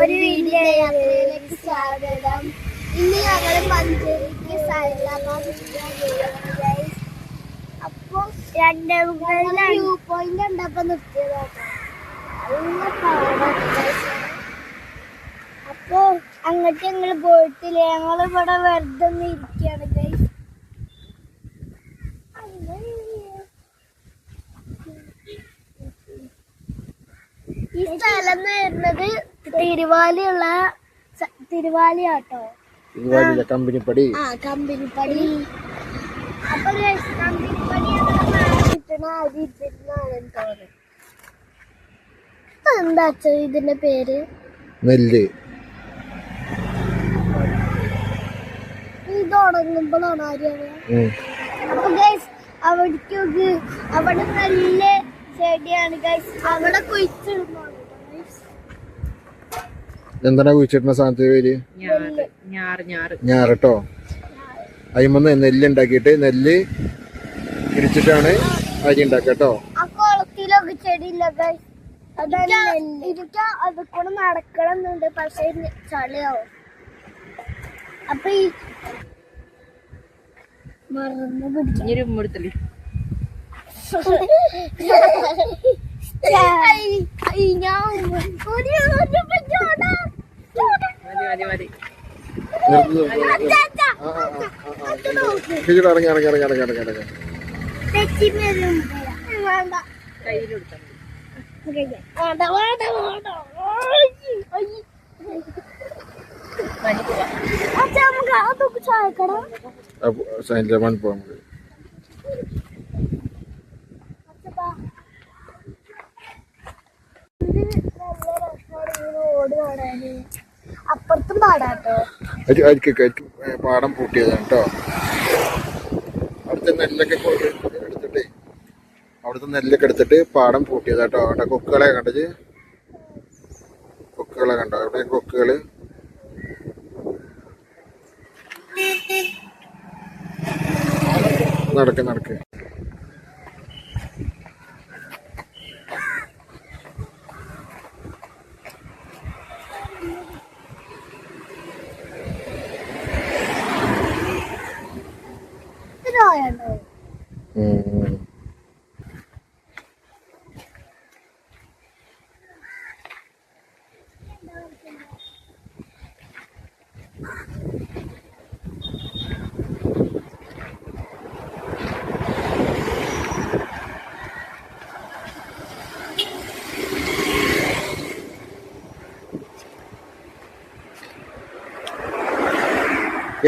ഒരു വീഡിയോ യാത്രയിലേക്ക് സ്വാഗതം. ഇന്ന് ഞങ്ങൾ മഞ്ചേരിക്ക് രണ്ട് വ്യൂ പോയിന്റ് ഉണ്ടപ്പോ നിർത്തിയതാണ് നല്ല പാടാണ് guys. അപ്പൊ അങ്ങോട്ട് ഞങ്ങൾ പോയിട്ടില്ല? ഞങ്ങൾ ഇവിടെ വെറുതെ ഒന്ന് ഇരിക്കുകയാണ് ഈ സ്ഥലം വരുന്നത് തിരുവാലിയുള്ള തിരുവാലിയാട്ടോ. തിരുവാലിയിലെ കമ്പനിപ്പടി. ആ കമ്പനിപ്പടി. അപ്പൊ കമ്പനിപ്പടി എന്താ ഇതിന്റെ പേര്? നെല്ല്. ഇത് തുടങ്ങുമ്പോഴാണ് ആര്യാണ് ഉം. അപ്പൊ ഗൈസ് അവിടേക്ക് നോക്ക്. അവിടെ നല്ല ചെടിയാണ് ഗൈസ് അവിടെ കുഴിച്ചിടുന്നതാണ്. guys. എന്താണ് കുഴിച്ചിട്ടുന്ന സാധനത്തിന് പേര് ഞാറ് ഞാറ് ഞാറ് ഞാറട്ടോ അതിമന്ന് നെല്ല് ഉണ്ടാക്കിയിട്ട് നെല്ല് ഇടിച്ചിട്ടാണ് അരി ഉണ്ടാക്കുക കേട്ടോ ആ കുളത്തിലൊക്കെ ചെടിയില്ല ഗൈസ് എനിക്ക് അത് കൂടെ നടക്കണമെന്നുണ്ട് പക്ഷെ ഇത് ചളിയാവും അപ്പൊ ഈ മറന്നു പിടിച്ചു ഇനി ഒരു ഉമ്മെടുത്തല്ലേ ഞാൻ. മതി. മതി ഇറങ്ങി ഇറങ്ങി ഇറങ്ങി ഇറങ്ങി ഇറങ്ങി ഇറങ്ങി. വരും. വേണ്ട കയ്യിലെടുത്താൽ മതി ഓടി വേണ്ട അപ്പുറത്തും പാടാട്ടോ. പാടം പൂട്ടിയതാണ് കേട്ടോ അവിടുത്തെ നെല്ലൊക്കെ എടുത്തിട്ടേ അവിടുത്തെ നെല്ലൊക്കെ എടുത്തിട്ട് പാടം പൂട്ടിയതാട്ടോ അവിടെ കൊക്കുകളെ കണ്ടത്? കൊക്കുകളെ കണ്ടോ? അവിടെ കൊക്കുകൾ. നടക്ക് നടക്ക്.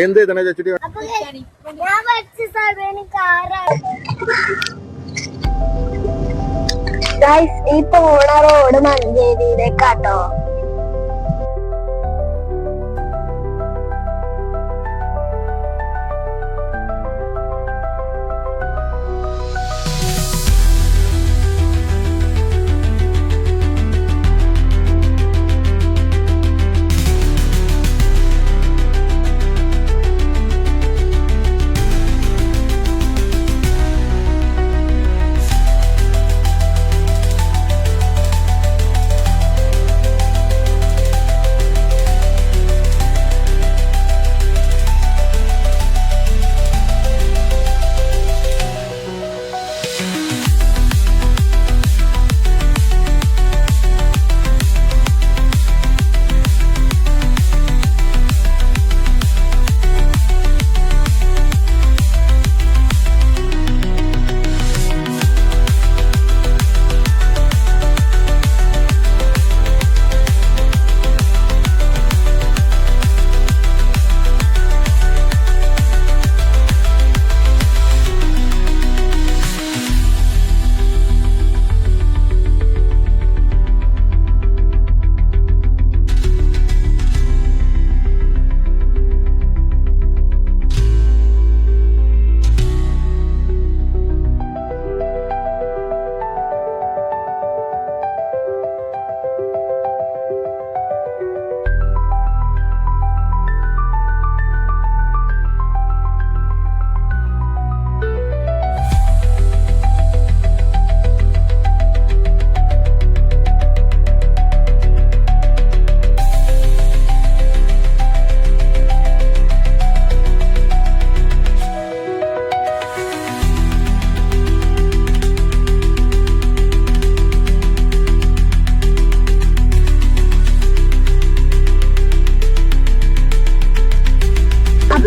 എന്ത് സമയം കാറാണ്. ഈ പോണ റോഡ് മഞ്ചേരിയിലേക്കാട്ടോ.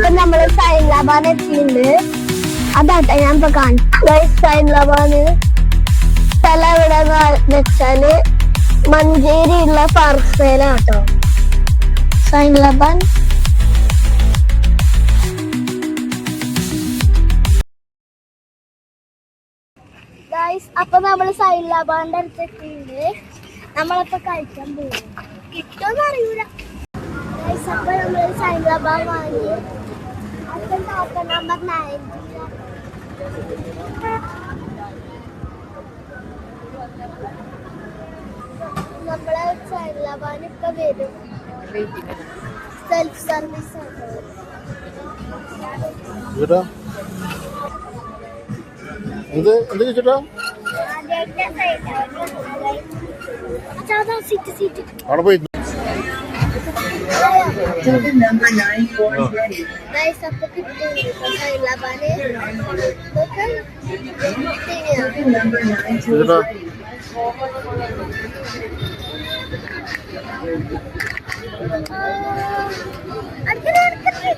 സൈൻലാബാൻ എത്തിയിട്ടുണ്ട്. അതാട്ടെ ഞാൻ ഇപ്പൊ കാണിച്ചു സൈൻലാബാന് സ്ഥലം എവിടെ വെച്ചാൽ മഞ്ചേരിയുള്ള പാർക്സേലാട്ടോ സൈൻലാബാൻ ഗൈസ് അപ്പൊ നമ്മൾ സൈലാബാന്റെ അടുത്തെത്തിണ്ട് നമ്മളപ്പോ കഴിക്കാൻ പോകും കിട്ടുമെന്ന് അറിയൂല. ഗൈസ് അപ്പൊ നമ്മൾ സൈലാബാൻ വാങ്ങി ടോക്കൺ നമ്പർ നയന്റി നമ്മളെ സൈലാബാൻ ഇപ്പൊ വരും സെൽഫ് സർവീസ് ചേട്ടാ എന്ത് എന്ത് ചേട്ടാ സീറ്റ് സീറ്റ്. അവിടെ പോയി Guys, aku kita pakai labane. Bukan, bukan. Arkada arkada.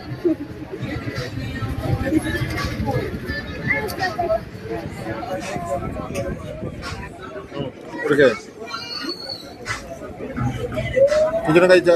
Tujuan kita.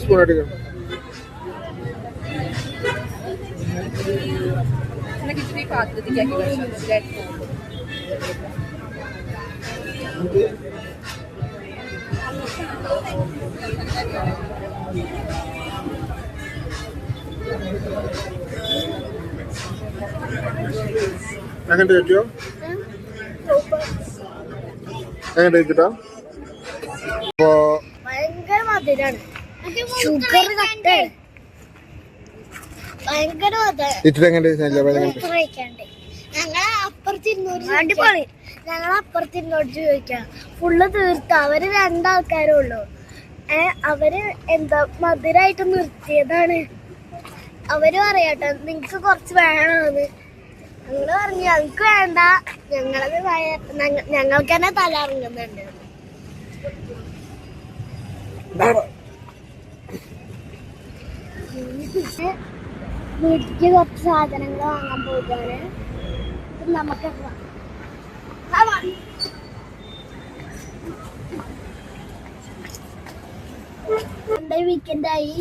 Spoon എടുക്കണം പാത്രത്തിലേക്ക് എങ്ങനെ ചേച്ചിയോ എങ്ങനെ അപ്പോ ഭയങ്കര മധുരാണ്. ഷുഗർ ഭയങ്കര ഞങ്ങളെ അടിപൊളി. അപ്പുറത്തിരുന്നോട് ചോദിക്കാം. ഫുള്ള് തീർത്ത്. അവർ രണ്ടാൾക്കാരേ ഉള്ളൂ. ഏ അവർ എന്താ മധുരായിട്ട് നിർത്തിയതാണ്. അവർ പറയാട്ടോ നിങ്ങക്ക് കുറച്ച് വേണമെന്ന് ഞങ്ങൾ പറഞ്ഞു ഞങ്ങക്ക് വേണ്ട. ഞങ്ങളത് ഞങ്ങൾക്ക് തന്നെ തല ഇറങ്ങുന്നുണ്ട്. പിന്നെ വീട്ടിക്ക് കുറച്ച് സാധനങ്ങൾ വാങ്ങാൻ പോകാന് നമുക്ക് വീക്കെൻഡായി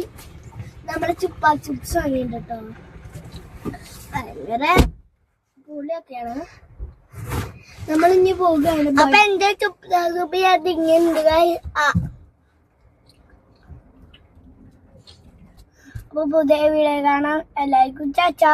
നമ്മൾ ചുപ്പാ ചുപ്സ് വാങ്ങിയിട്ടോ ഭയങ്കര കൂളിയൊക്കെയാണ് നമ്മൾ ഇനി പോവുകയാണ്. അപ്പൊ എന്റെ ചുപ്പാ ചുപ്പി അതിങ്ങുണ്ട് അപ്പൊ പുതിയ വീഡിയോ കാണാം. എല്ലാവർക്കും ചാച്ചാ